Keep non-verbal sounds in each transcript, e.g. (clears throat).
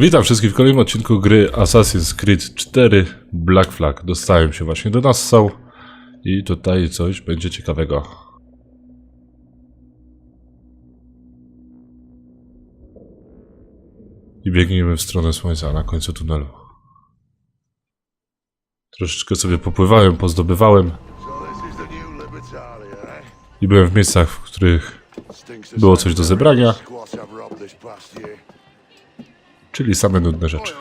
Witam wszystkich w kolejnym odcinku gry Assassin's Creed 4 Black Flag. Dostałem się właśnie do Nassau i tutaj coś będzie ciekawego. I biegniemy w stronę słońca na końcu tunelu. Troszeczkę sobie popływałem, pozdobywałem i byłem w miejscach, w których było coś do zebrania, czyli same nudne rzeczy.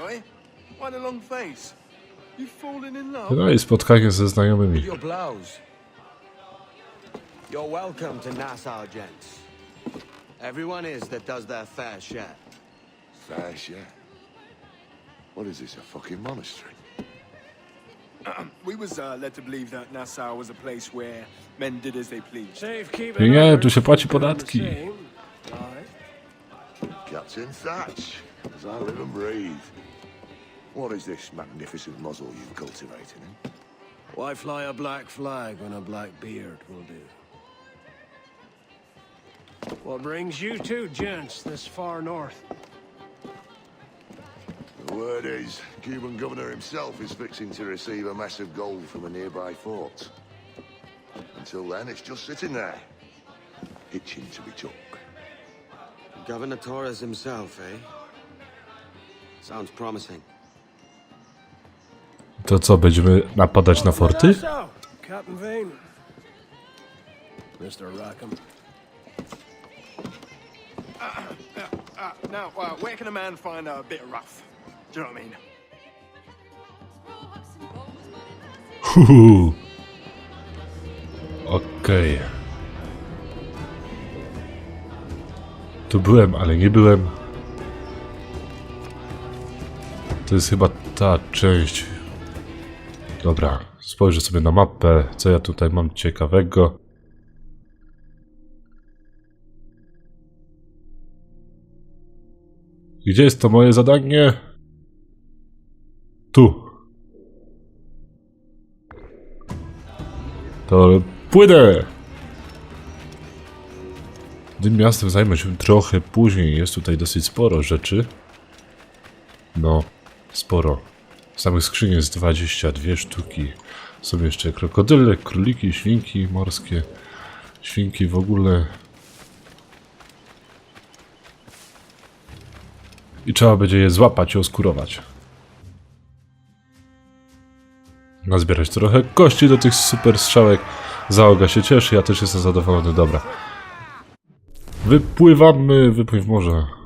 No i spotkanie ze znajomymi. You're welcome to Nassau, gents. Everyone is that does their fair share. Fair share. What is this, a fucking monastery? (clears throat) We was uh, led to believe that Nassau was a place where men did as they pleased. Nie, tu się płaci podatki. Captain Thatch, as I live and breathe. What is this magnificent muzzle you've cultivated, eh? Why fly a black flag when a black beard will do? What brings you two gents this far north? The word is, Cuban governor himself is fixing to receive a mess of gold from a nearby fort. Until then, it's just sitting there, itching to be took. Governor Torres himself, eh? Sounds promising. To co, będziemy napadać na forty? Mr. Rackham. Now, uh, where can a man find a bit rough? Do you know what I mean? Huhu. Okej. Tu byłem, ale nie byłem. To jest chyba ta część. Dobra, spojrzę sobie na mapę, co ja tutaj mam ciekawego. Gdzie jest to moje zadanie? Tu. To płynę! Tym miastem zajmę się trochę później. Jest tutaj dosyć sporo rzeczy. No, sporo. Samych skrzyni jest 22 sztuki. Są jeszcze krokodyle, króliki, świnki morskie, świnki w ogóle. I trzeba będzie je złapać i oskurować. nazbierać trochę kości do tych super strzałek. Załoga się cieszy, ja też jestem zadowolony, dobra. Wypływamy, wypływ w morze.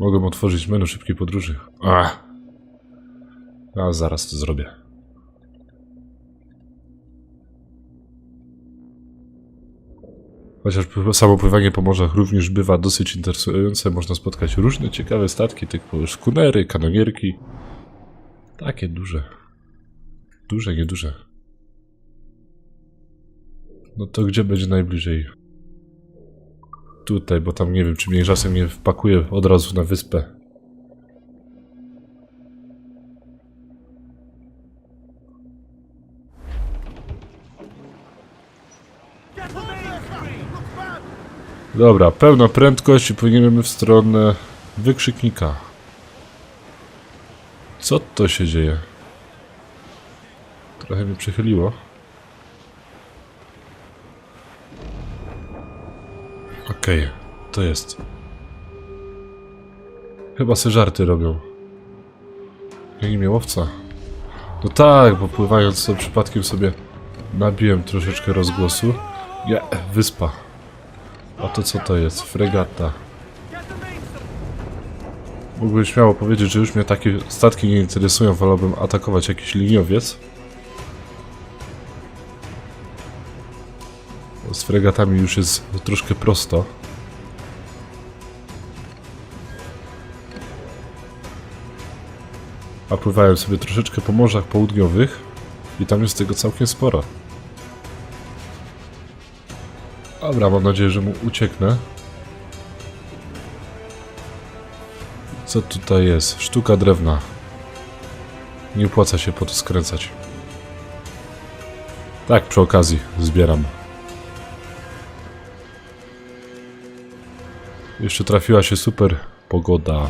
Mogę otworzyć menu szybkiej podróży. Ach. A zaraz to zrobię. Chociaż samo pływanie po morzach również bywa dosyć interesujące. Można spotkać różne ciekawe statki, typu szkunery, kanonierki. Takie duże. Duże, nieduże. No to gdzie będzie najbliżej? Tutaj, bo tam nie wiem, czy mnie czasem nie wpakuje od razu na wyspę. Dobra, pełna prędkość i płyniemy w stronę wykrzyknika. Co to się dzieje? Trochę mnie przychyliło. Okej, to jest. Chyba se żarty robią. Ja nie łowca. No tak, bo pływając to przypadkiem sobie nabiłem troszeczkę rozgłosu. Nie, wyspa. A to co to jest? Fregata. Mógłbym śmiało powiedzieć, że już mnie takie statki nie interesują, wolałbym atakować jakiś liniowiec. Z fregatami już jest troszkę prosto. A sobie troszeczkę po morzach południowych i tam jest tego całkiem sporo. Dobra, mam nadzieję, że mu ucieknę. Co tutaj jest? Sztuka drewna. Nie opłaca się po to skręcać. Tak, przy okazji zbieram. Jeszcze trafiła się super pogoda.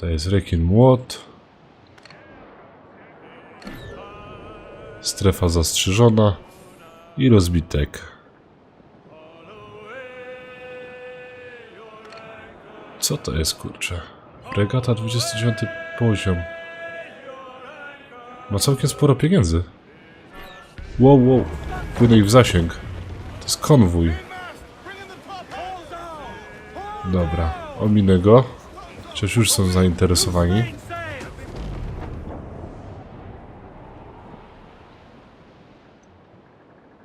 To jest rekin młot. Strefa zastrzyżona i rozbitek. Co to jest kurczę? Regata 29 poziom. Ma całkiem sporo pieniędzy. Wow, wow. Płynę w zasięg. To jest konwój. Dobra, ominę go. Chociaż już są zainteresowani.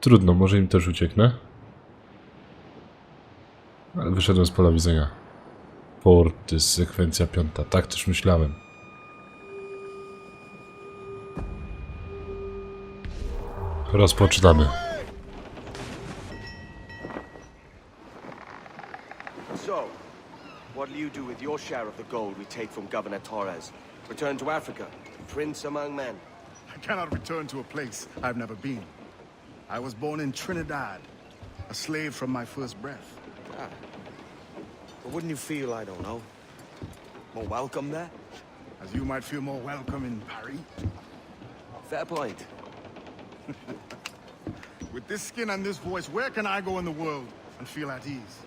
Trudno, może im też ucieknę. Ale wyszedłem z pola widzenia. Porty, sekwencja piąta. Tak też myślałem. Rozpoczynamy. Your share of the gold we take from Governor Torres? Return to Africa, prince among men. I cannot return to a place I've never been. I was born in Trinidad, a slave from my first breath. Ah. But wouldn't you feel, I don't know, more welcome there? As you might feel more welcome in Paris. Fair point. (laughs) With this skin and this voice, where can I go in the world and feel at ease?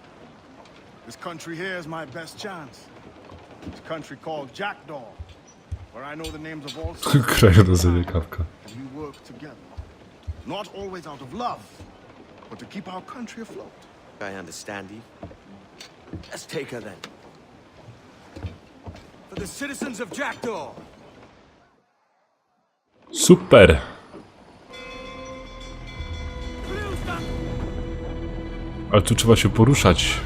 This country here is my best chance. This country called Jackdaw, where I know the names of all (laughs) Krajobrazowie kawka. and we work together. Not always out of love, but to keep our country afloat. I understand you. Let's take her then. For the citizens of Jackdaw! Super! Ale tu trzeba się poruszać.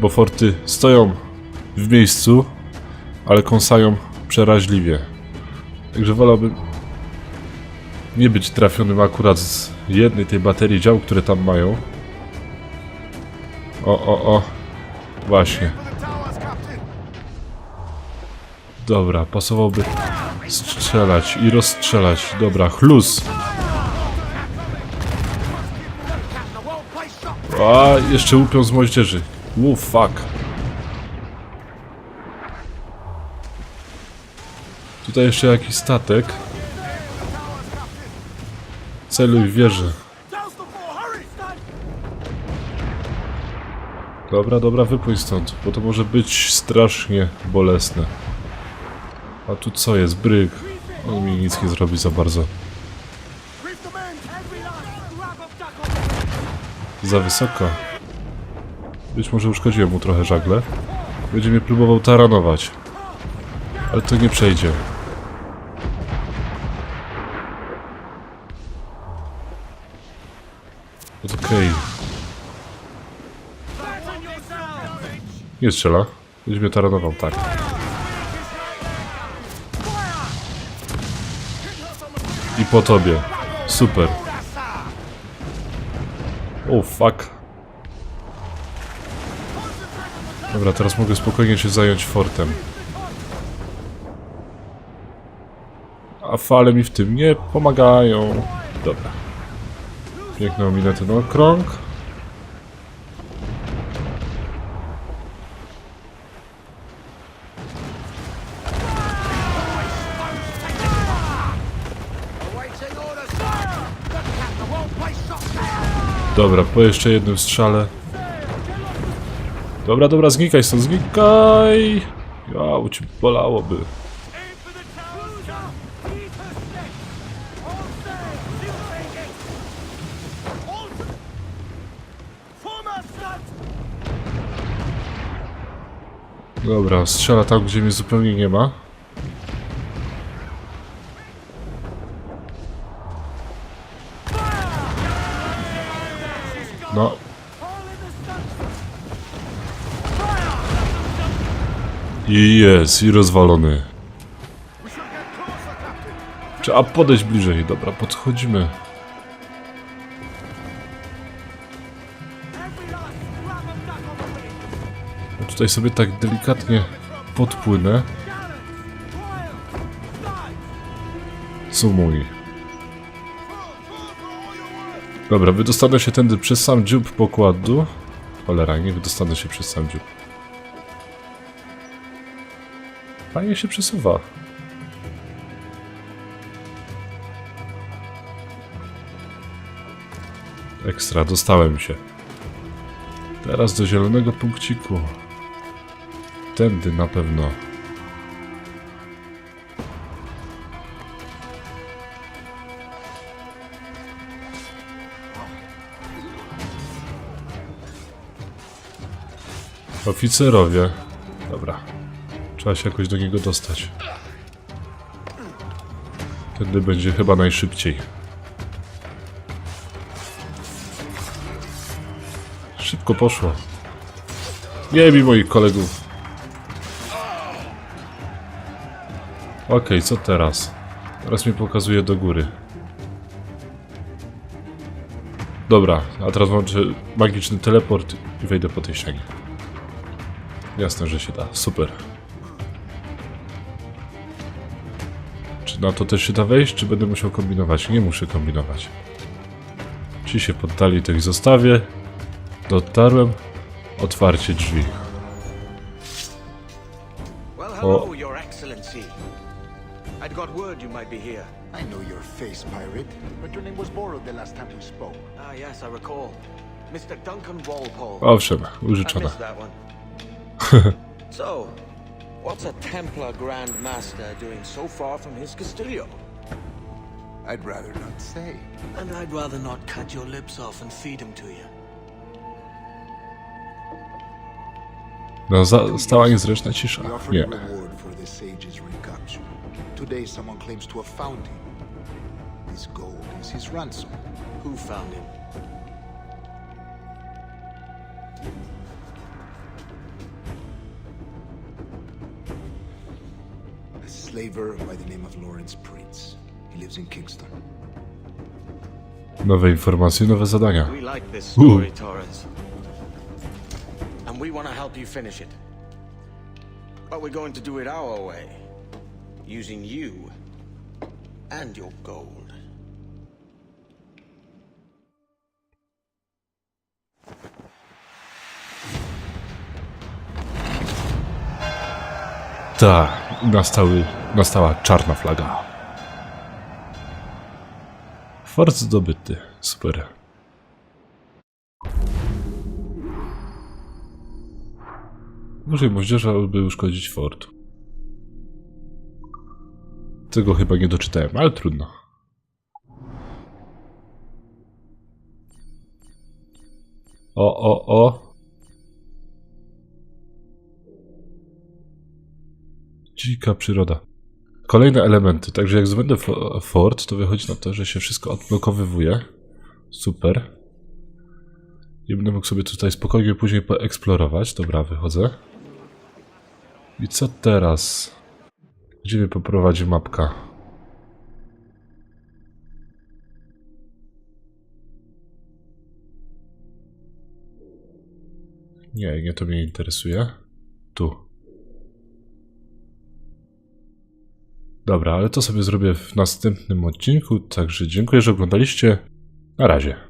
Bo forty stoją w miejscu, ale kąsają przeraźliwie. Także wolałbym nie być trafionym akurat z jednej tej baterii dział, które tam mają. O, o, o. Właśnie. Dobra, pasowałoby strzelać i rozstrzelać. Dobra, chluz. A, jeszcze łupią z moździerzy. Wu, fuck. Tutaj jeszcze jakiś statek. Celuj w wieżę. Dobra, dobra, wypójdź stąd, bo to może być strasznie bolesne. A tu co jest? Bryk. On mi nic nie zrobi za bardzo. Za wysoko. Być może uszkodziłem mu trochę żagle. Będzie mnie próbował taranować. Ale to nie przejdzie. Okej. Nie strzela. Będzie mnie taranował, tak. I po tobie. Super. O, fuck. Dobra, teraz mogę spokojnie się zająć fortem. A fale mi w tym nie pomagają. Dobra. Piękną ominę ten okrąg. Dobra, po jeszcze jednym strzale. Dobra, dobra, znikaj stąd, znikaj! Ja, ci bolałoby. Dobra, strzela tam, gdzie mnie zupełnie nie ma. No. I jest, i rozwalony. Trzeba podejść bliżej. Dobra, podchodzimy. Tutaj sobie tak delikatnie podpłynę. Sumuj. Dobra, wydostanę się tędy przez sam dziób pokładu. Cholera, nie wydostanę się przez sam dziób. Fajnie się przesuwa. Ekstra, dostałem się. Teraz do zielonego punkciku. Tędy na pewno. Oficerowie. Dobra. Trzeba się jakoś do niego dostać. Tędy będzie chyba najszybciej. Szybko poszło. Nie bij moich kolegów. Okej, co teraz? Teraz mnie pokazuje do góry. Dobra, a teraz włączę magiczny teleport i wejdę po tej ścianie. Jasne, że się da. Super. Na to też się da wejść, czy będę musiał kombinować? Nie muszę kombinować. Ci się poddali, to ich zostawię. Dotarłem. Otwarcie drzwi. Excellency. I'd got word you might be here. I know your face, pirate, but your name was borrowed the last time we spoke. Ah, yes, I recall. Mr. Duncan Walpole. Owszem, użyczona. missed that one. (laughs) so, what's a Templar Grand Master doing so far from his Castillo? I'd rather not say. And I'd rather not cut your lips off and feed him to you. No, za, stała niezręczna cisza. We offered Nie. reward for the sage's recapture. Today someone claims to have found him. His gold is his ransom. Who found him? Slaver by the name of Lawrence Prince. He lives in Kingston. Nowe informacje, nowe zadania. We like this story, Torres. And we want to help you finish it. But we're going to do it our way. Using you and your gold. Tak, nastały, nastała czarna flaga. Fort zdobyty. Super. Użyj moździerza, by uszkodzić fort. Tego chyba nie doczytałem, ale trudno. O, o, o. Dzika przyroda. Kolejne elementy. Także jak zdobędę fo- fort, to wychodzi na to, że się wszystko odblokowywuje. Super. I będę mógł sobie tutaj spokojnie później poeksplorować. Dobra, wychodzę. I co teraz? Gdzie mnie poprowadzi mapka? Nie, nie to mnie interesuje. Tu. Dobra, ale to sobie zrobię w następnym odcinku, także dziękuję, że oglądaliście. Na razie.